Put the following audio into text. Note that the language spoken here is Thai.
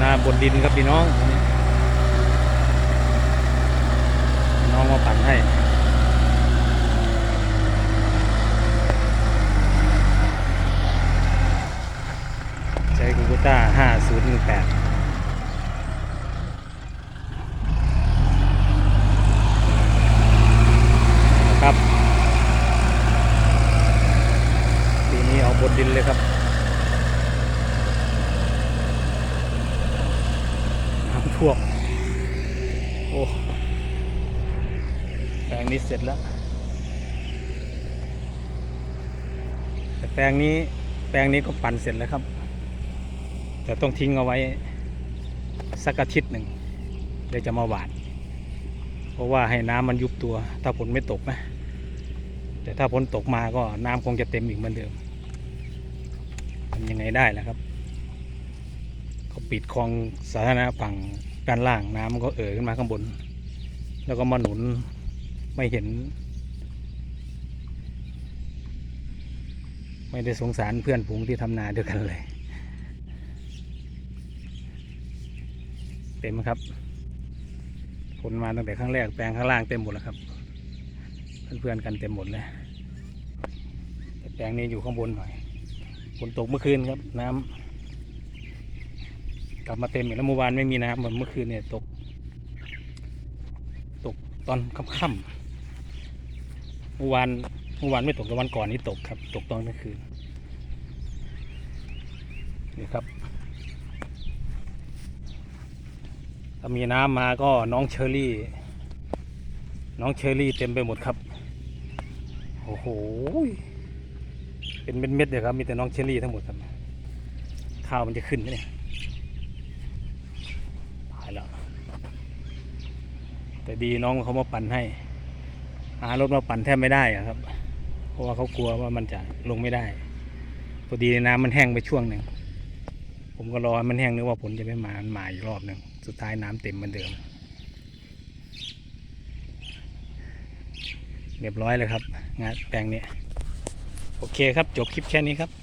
นาบนดินครับพี่น้อง น้องมาปั่นให้ใช้คูบูต้า5018นะครับ ปีนี้เอาบนดินเลยครับ น้ำท่วมโอ้แปลงนี้เสร็จแล้วแต่แปลงนี้แปลงนี้ก็ปั่นเสร็จแล้วครับ แต่ต้องทิ้งเอาไว้สักอาทิตย์หนึ่งเดี๋ยวจะมาหวาน เพราะว่าให้น้ำมันยุบตัว ถ้าฝนไม่ตกนะ แต่ถ้าฝนตกมาก็น้ำคงจะเต็มอีกเหมือนเดิมทำยังไงได้ล่ะครับ ปิดคลองสาธารณะฝั่งด้านล่างน้ำมันก็เอ่อขึ้นมาข้างบน แล้วก็มาหนุนไม่เห็น ไม่ได้สงสารเพื่อนฝูงที่ทำนาด้วยกันเลย เต็มครับฝนมาตั้งแต่ครั้งแรกแปลงข้างล่างเต็มหมดแล้วครับ เพื่อนๆกันเต็มหมดเลยแแปลงนี้อยู่ข้างบนหน่อยฝนตกเมื่อคืนครับน้ำ กลับมาเต็มอีกแล้วเมื่อวานไม่มีน้ำเหมือนเมื่อคืนเนี่ยตก ตกตอนค่ำๆเมื่อวานเมื่อวานไม่ตกแต่วันก่อนนี้ตกครับ ตกตอนกลางคืนนี่ครับถ้ามีน้ำมาก็น้องเชอรี่ น้องเชอรี่เต็มไปหมดครับโอ้โหเป็นเม็ดๆเลยครับมีแต่น้องเชอรี่ทั้งหมดครับข้าวมันจะขึ้นไหมเนี่ยตายแล้ว แต่ดีน้องเขามาปั่นให้ หารถมาปั่นแทบไม่ได้อะครับ เพราะว่าเขากลัวว่ามันจะลงไม่ได้พอดีน้ำมันแห้งไปช่วงหนึ่งผมก็รอมันแห้งนึกว่าผลจะไม่มามันมาอีกรอบหนึ่งสุดท้ายน้ำเต็มเหมือนเดิมเรียบร้อยเลยครับงานแปลงนี้โอเคครับจบคลิปแค่นี้ครับ